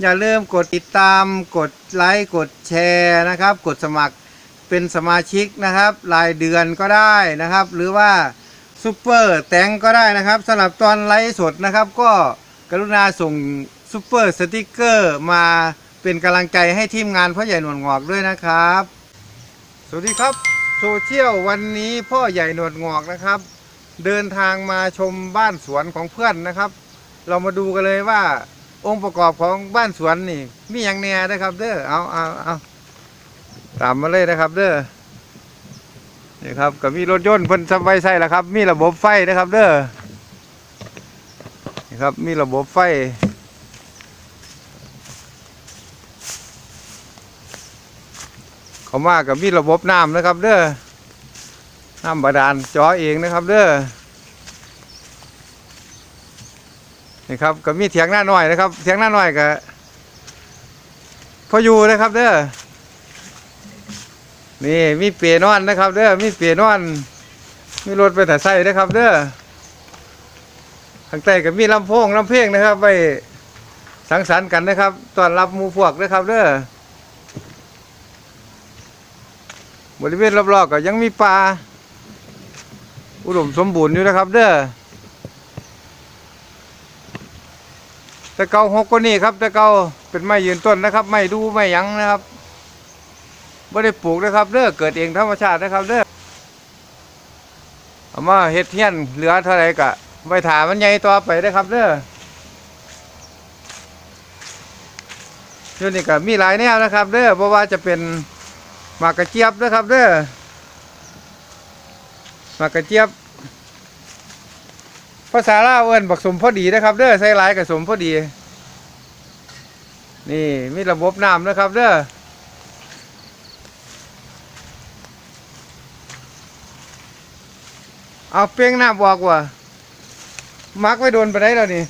อย่าลืมกดติดตาม กดไลค์ กดแชร์นะครับ กดสมัครเป็นสมาชิกนะครับ รายเดือนก็ได้นะครับ หรือว่าซูเปอร์แตงก็ได้นะครับสำหรับตอนไลฟ์สดนะครับ ก็กรุณาส่งซูเปอร์สติกเกอร์มาเป็นกำลังใจให้ทีมงานพ่อใหญ่หนวดงอกด้วยนะครับ สวัสดีครับโซเชียลวันนี้พ่อใหญ่หนวดงอกนะครับ เดินทางมาชมบ้านสวนของเพื่อนนะครับ เรามาดูกันเลยว่า องค์ประกอบของบ้านสวนนี่ มีอย่างแน่นะครับ เด้อเอาเอาเอาตามมาเลยนะครับ เด้อนี่ครับก็มีรถยนต์เพิ่นทำไฟใส่ล้วครับ มีระบบไฟนะครับ เด้อนี่ครับมีระบบไฟเขามากับมีระบบน้ำนะครับ เด้อน้ำบาดาลเจอเองนะครับ เด้อ นี่ครับก็มีเถียงหน้าหน่อยนะครับเถียงหน้าหน่อยก็พออยู่นะครับเด้อนี่มีเปียนอนนะครับเด้อมีเปียนอน มีรถไปแต่ใส่นะครับเด้อข้างใต้ก็มีลำโพงลำเพลงนะครับ ไปสังสรรค์กันนะครับต้อนรับมูพวกนะครับเด้อบริเวณรอบๆก็ยังมีปลาอุดมสมบูรณ์อยู่นะครับ เด้อ แต่เก่าหกก็นี่ครับ แต่เก่าเป็นไม้ยืนต้นนะครับ ไม่ดูไม่ยั้งนะครับไม่ได้ปลูกนะครับเด้อเกิดเองธรรมชาตินะครับเด้อเอามาเฮ็ดเทียนเหลือเท่าไรกะไปถามมันใหญ่ต่อไปนะครับเด้ออยู่นี่ก็มีหลายแนวนะครับ เด้อเพราะว่าจะเป็นหมากกระเจี๊ยบนะครับ เด้อหมากกระเจี๊ยบ ภาษาลาวเอิ้นบักสมพอดีนะครับเด้อใส่หลายกับสมพอดี นี่มีระบบน้ำนะครับเด้อเอาเป้งน้ำบอกว่ามักไว้โดนไปได้แล้วนี่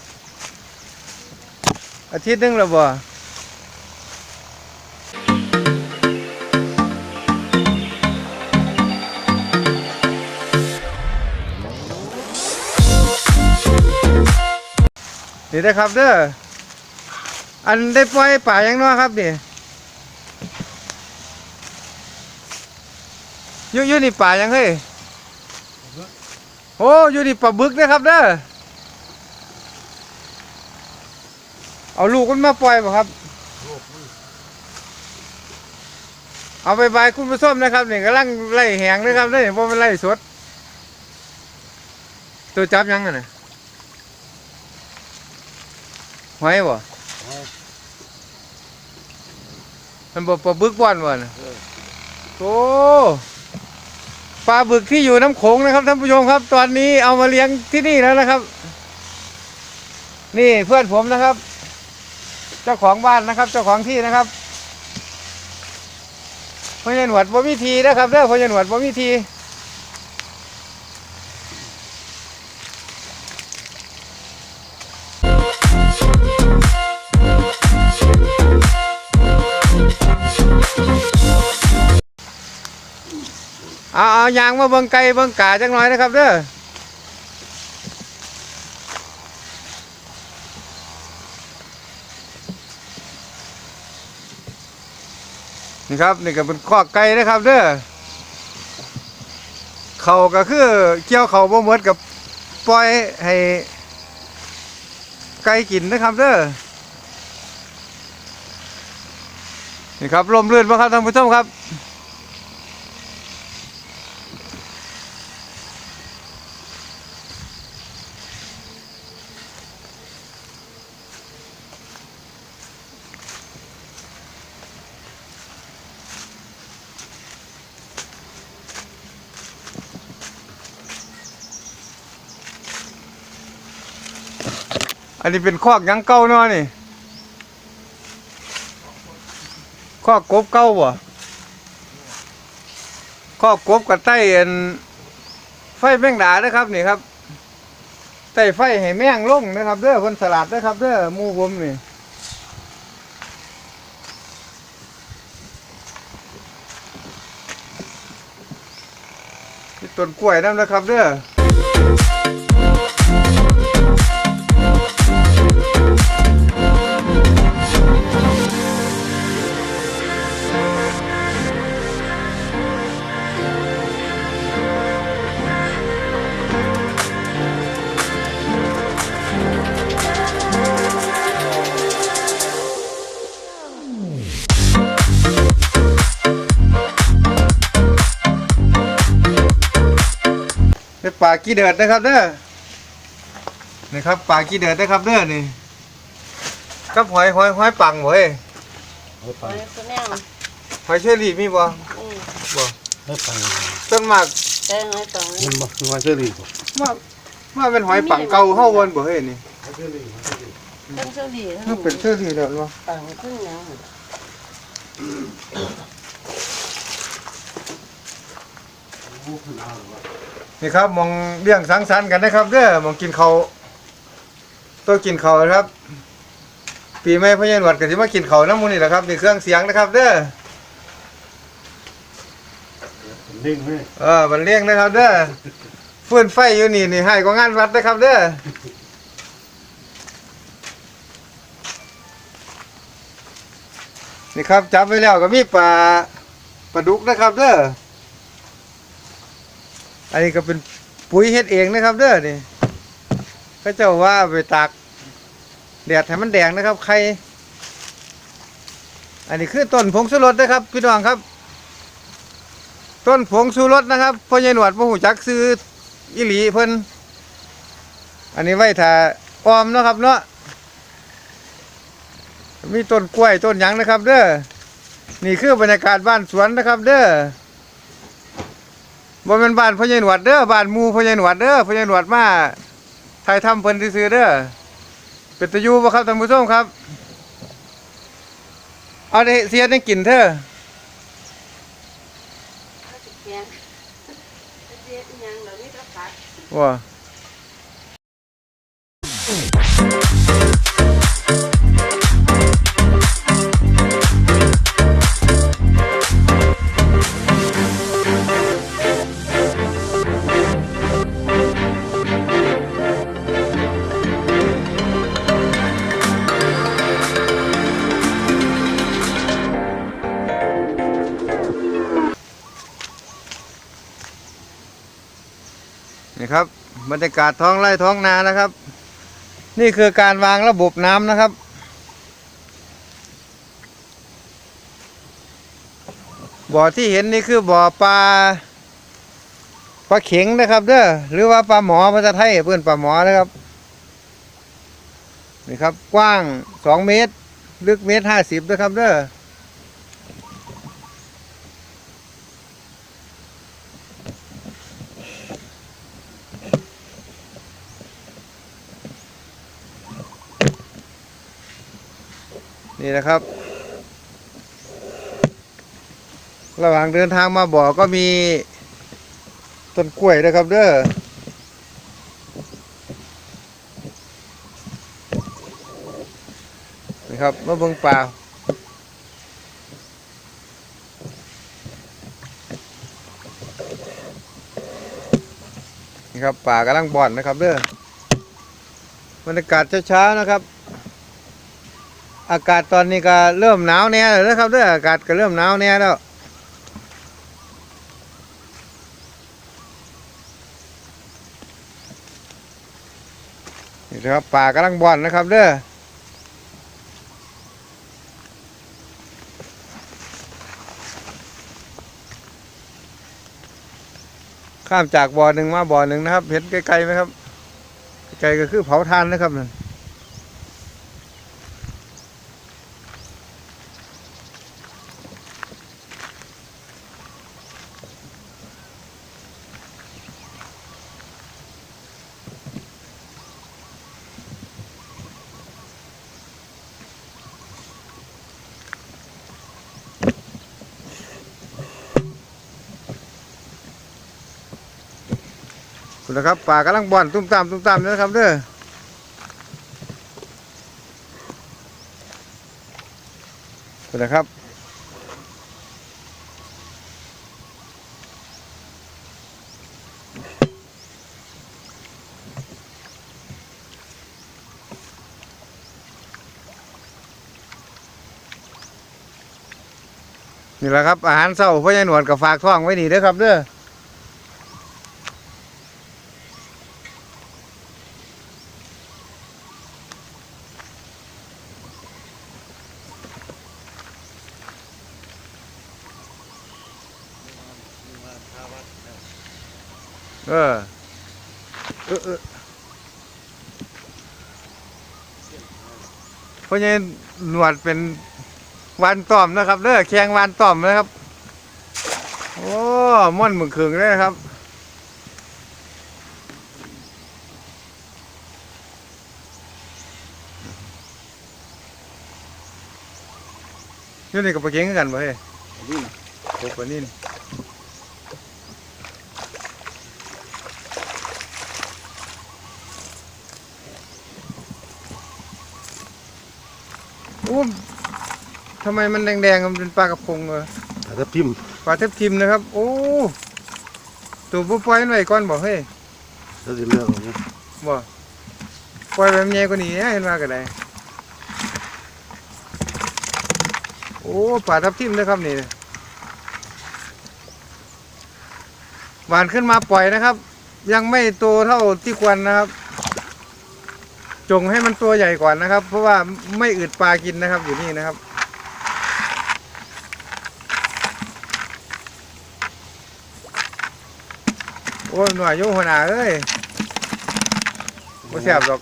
อาทิตย์นึงแล้วบ่ นี่นะครับเด้ออันได้ปล่อยป่ายังน้อครับนี่ยูอยูนี่ป่ายังเฮ้ยโอ้อยูนี่ปลาบึกนะครับเด้อเอาลูกมันมาปล่อยป่ะครับเอาไปบายคุณผู้ชมนะครับนี่กำลังไล่แหงนะครับเด้อเพราะมันไล่สด ตัวจับยังไงน่ะ หอยบ่มันบ่ปลาบึกบ่อนบ่น่ะโอ้ปลาบึกที่อยู่น้ำโขงนะครับท่านผู้ชมครับ ตอนนี้เอามาเลี้ยงที่นี่แล้วนะครับ นี่เพื่อนผมนะครับ เจ้าของบ้านนะครับ เจ้าของที่นะครับพ่อใหญ่หนวดบ่มีทีนะครับเด้อพ่อใหญ่หนวดบ่มีที เอาเอายางมาเบิ่งไก่เบิ่งกาจังหน่อยนะครับเด้อนี่ครับนี่ก็เป็นคอกไก่นะครับเด้อเขาก็คือเกี่ยวเขาบ่หมดกับปล่อยให้ไก่กินนะครับเด้อนี่ครับลมลื่นบ่ครับท่านผู้ชมครับ นนี้เป็นคอกยังเก่าเนาะนี่ข้อกบเก้าบ่ข้อกบกับใต้อันไฟแมงดาเด้อครับนี่ครับใต้ไฟให้แมงลงนะครับเด้อคนสลัดนะครับเด้อมูผมนี่มีต้นกล้วยน้ำนะครับเด้อ เป็นป่ากี้เดือดนะครับเด้อนี่ครับป่ากี้เดือดนะครับเด้อนี่กับหอยหอยหอยปังเว้ยให้ไปไปตัวแนวหอยเชอรี่มีบ่อืมบ่ให้ไปต้นมากแต่ไงตรงนี้มันบ่มันว่าเชอรี่บ่มามาเป็นหอยปังเก่าเฮาวนบ่เฮ้ยนี่เชอรี่เชอรี่ต้นเชอรี่มันเป็นเชอรี่แล้วบ่ต่างขึ้นยังผู้ขึ้นเอาหรือว่า นี่ครับมองเลี้ยงสังสรรค์กันนะครับเด้อมองกินข้าวตัวกินข้าวนะครับ ปีใหม่พญาหนวดก็สิมากินข้าวน้ำหมูนี่แหละครับนี่เครื่องเสียงนะครับ เด้อเป็นเด้งไหมเออมันเลี้ยงนะครับ เด้อฟืนไฟอยู่นี่นี่ให้ก็งานวัดนะครับ เด้อนี่ครับจับไว้แล้วก็มีปลาปลาดุกนะครับ เด้อ อันนี้ก็เป็นปุ๋ยเฮ็ดเองนะครับเด้อนี่ก็เจ้าว่าไปตากแดดให้มันแดงนะครับ ใคร อันนี้คือต้นผงชูรสนะครับ พี่น้องครับ ต้นผงชูรสนะครับพ่อใหญ่หนวดพ่อหูจักซื้ออิหลีเพิ่นอันนี้ไว้ถ้าออมนะครับเนาะมีต้นกล้วยต้นหยังนะครับ เด้อนี่คือบรรยากาศบ้านสวนนะครับ เด้อ บ่เป็นบ้านพ่อใหญ่หนวดเด้อบ้านหมู่พ่อใหญ่หนวดเด้อพ่อใหญ่หนวดมาถ่ายทำเพิ่นซื้อๆเด้อเป็นตะยูบ่ครับท่านผู้ชมครับ เอาได้เสียได้กินเถอะแกงเจี๊ยบยังเดี๋ยวนี้ก็ผัดว่า บรรยากาศท้องไร่ท้องนานะครับ นี่คือการวางระบบน้ำนะครับ บ่อที่เห็นนี่คือบ่อปลาปลาเข็งนะครับเด้อหรือว่าปลาหมอภาษาไทยเพื่อนปลาหมอนะครับนี่ครับกว้างสองเมตร ลึกเมตรห้าสิบนะครับเด้อ นี่นะครับ ระหว่างเดินทางมาบ่อก็มีต้นกล้วยนะครับเด้อนี่ครับมาเบิ่งป่านี่ครับป่ากำลังบ่อนนะครับเด้อบรรยากาศเช้าๆนะครับ อากาศตอนนี้ก็เริ่มหนาวแน่แล้วนะครับเด้ออากาศก็เริ่มหนาวแน่แล้วนี่นะครับป่ากำลังบ่อนนะครับเด้อข้ามจากบ่อหนึ่งมาบ่อหนึ่งนะครับ เห็นไกลๆไหมครับไกลก็คือเผาทานนะครับนั่น คุณนะครับป่ากำลังบ่อนตุ้มตามตุ้มตามนะครับเด้อคุณนะครับนี่แหละครับอาหารเช้าพ่อใหญ่หนวดกับฝากท้องไว้นี่เด้อครับเด้ออเออเออ พ่อใหญ่หนวดเป็นวานต่อมนะครับเด้อแข่งวานต่อมนะครับ โอ้ม่อนมึงขึงเลยครับอยู่นี่กับปลาเก่งคือกันบ่เฮ้ยนี่โอ้ปลานิ่น โอ้ทำไมมันแดงๆมันเป็นปลากระพงเหรออาจจะพิมพ์ปลาเทบทิมนะครับ โอ้ตัวผู้ปล่อยมันไว้ก่อนบอกเฮ้ยแล้วจะเลือกเอาเนี่ยบ่ปล่อยแบบใหญ่กว่านี้นะเห็นว่าก็ได้โอ้ปลาทับทิมนะครับนี่หวานขึ้นมาปล่อยนะครับ ยังไม่โตเท่าที่ควรนะครับ จงให้มันตัวใหญ่ก่อนนะครับ เพราะว่าไม่อึดปลากินนะครับอยู่นี่นะครับ โอ้ยหน่วยโยหัวหน้าเอ้ยบ่แซ่บดอก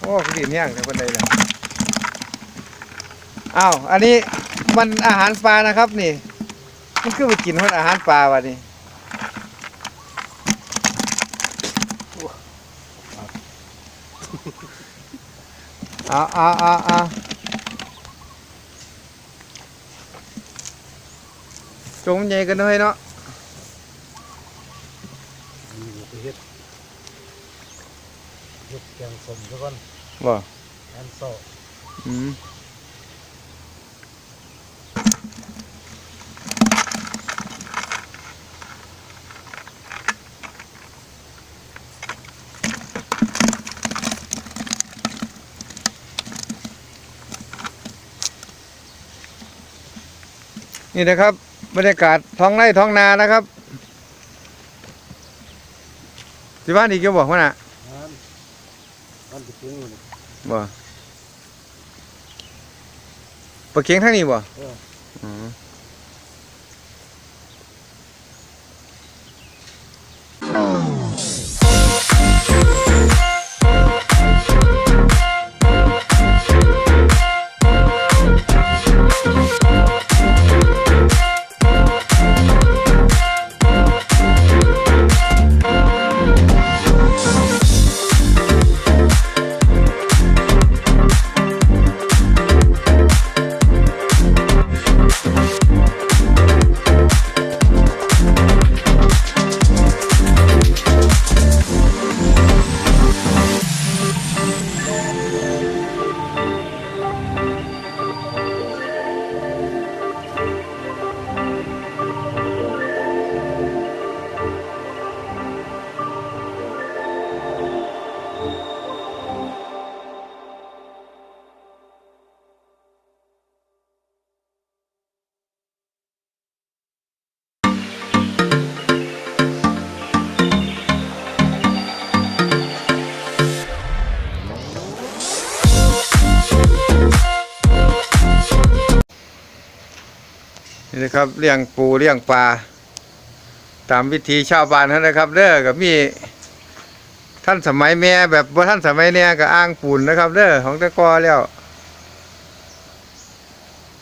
โอ้พี่ดินย่างแต่คนใดเลยอ้าวอันนี้มันอาหารปลานะครับนี่ มันคือไปกินคนอาหารปลาวะนี่ เอาเอาเอาเอาจงมันใหญ่กันหน่อยเนาะ อันนี้เราไปเฮ็ดเฮ็ดแกงส้มซะก่อน บ่ อันโซ่ อืม นี่นะครับบรรยากาศท้องไร่ท้องนานะครับสิบ้านอีกเกี่ยวบอกว่าน่ะอันอันจะพิมพ์อยู่นี่บ่ปลาเค็งทางนี้บ่ นี่นะครับเลี้ยงปูเลี้ยงปลาตามวิธีชาวบ้านเขานะครับเด้อกับมีท่านสมัยแม่แบบว่าท่านสมัยเนี้ยก็อ้างปูนนะครับเด้อของตะกอแล้ว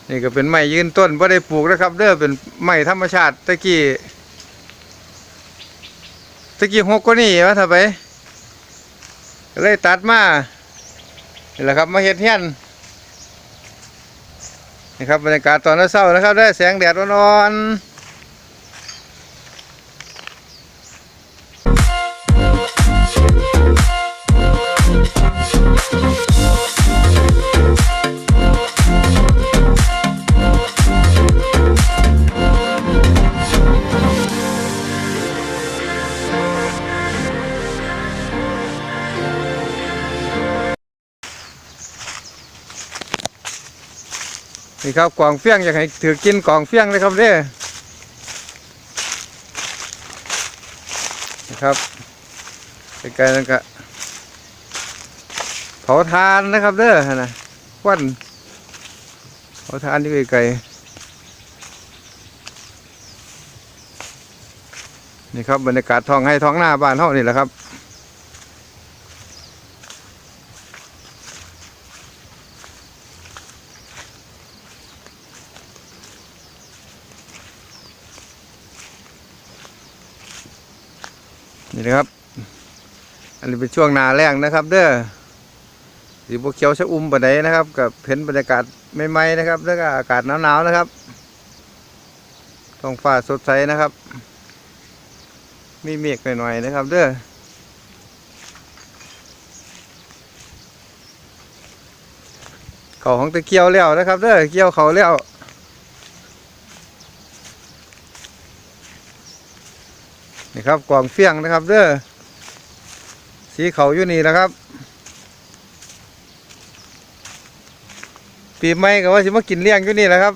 นี่ก็เป็นไม้ยืนต้นไ่ได้ปลูกนะครับเด้อเป็นไม้ธรรมชาติตะกี้ตะกี้หกก็นี่วะถ้าไปเลยตัดมานี่แหละครับมาเฮ็ดเฮียน นี่ครับบรรยากาศตอนเช้านะครับ ได้แสงแดดอ่อนๆ นี่ครับกองเฟี้ยงอยากให้ถือกินกองเฟี้ยงเลยครับเด้อนะครับใกล้ๆนั่นก็เผาทานนะครับเด้อนะควันเผาทานอยู่ไกลๆนี่ครับบรรยากาศท้องให้ท้องหน้าบ้านเฮานี่แหละครับ นี่นะครับ อันนี้เป็นช่วงนาแรงนะครับ เด้อสีบวเขียวชะอุ่มปะไดนนะครับ กับเห็นบรรยากาศใหม่ๆนะครับ แล้วก็อากาศหนาวๆนะครับท้องฟ้าสดใสนะครับ มีเมฆหน่อยๆนะครับ เด้อเขาของตะเกียวแล้วนะครับ เด้อเกียวเขาแล้วนี่ครับกวางเฟี้ยงนะครับ เด้อ สีเขาอยู่นี่นะครับ ปีใหม่ก็ว่าสิมากินเลี้ยงอยู่นี่แหละครับ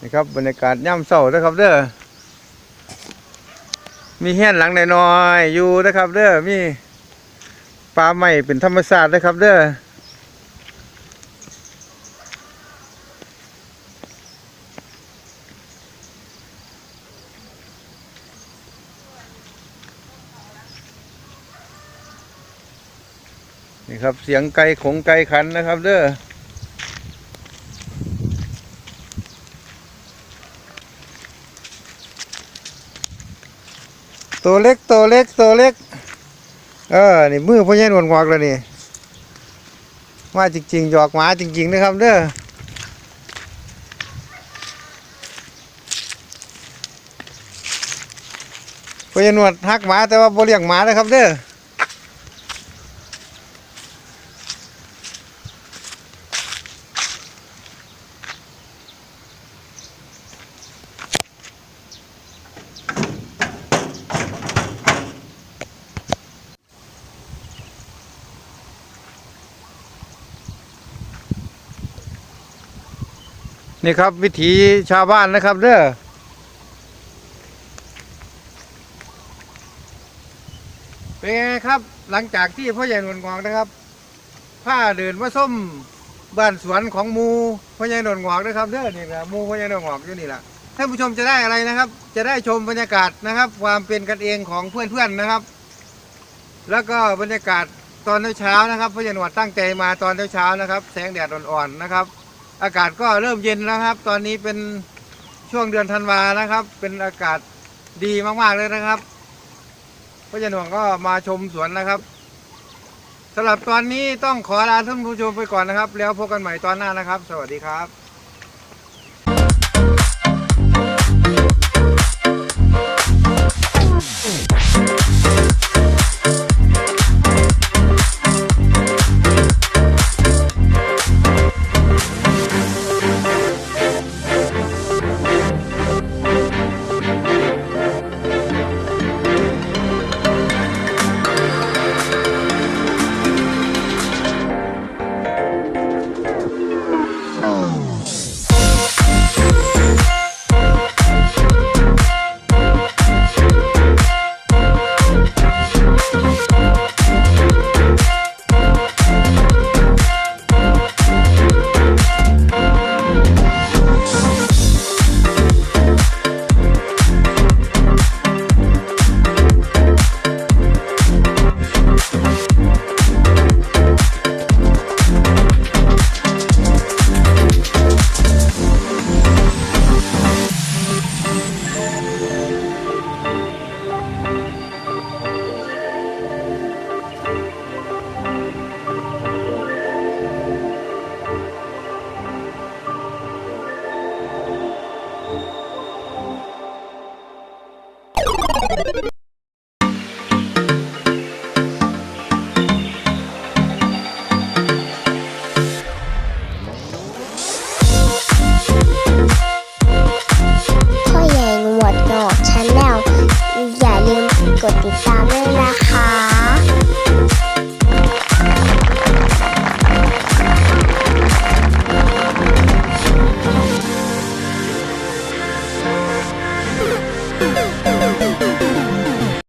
นี่ครับบรรยากาศย่ำเศร้านะครับเด้อมีเฮี้ยนหลังน้อยๆอยู่นะครับเด้อมีปลาใหม่เป็นธรรมชาตินะครับเด้อ เสียงไก่ขงไก่ขันนะครับเด้อตัวเล็กตัวเล็กตัวเล็ก เออ นี่มือพ่อใหญ่หนวลงอกแล้วนี่ว่าจริงๆหยอกหมาจริงๆนะครับเด้อพ่อใหญ่หนวดหักหมาแต่ว่าบ่เลี้ยงหมานะครับเด้อ นี่ครับวิถีชาวบ้านนะครับเด้อเป็นไงครับหลังจากที่พ่อใหญ่หนวลงอกนะครับผ้าเดินมาส้มบ้านสวนของมูพ่อใหญ่หนวลงอกนะครับเด้อนี่นะมูพ่อใหญ่หนวลงอกอยู่นี่แหละท่านผู้ชมจะได้อะไรนะครับ จะได้ชมบรรยากาศนะครับ ความเป็นกันเองของเพื่อนๆนะครับ แล้วก็บรรยากาศตอนเช้านะครับพ่อใหญ่หนวดตั้งใจมาตอนเช้านะครับ แสงแดดอ่อนๆนะครับ อากาศก็เริ่มเย็นแล้วครับ ตอนนี้เป็นช่วงเดือนธันวานะครับ เป็นอากาศดีมากๆเลยนะครับพ่อใหญ่หวงก็มาชมสวนนะครับสำหรับตอนนี้ต้องขอลาท่านผู้ชมไปก่อนนะครับ แล้วพบกันใหม่ตอนหน้านะครับ สวัสดีครับ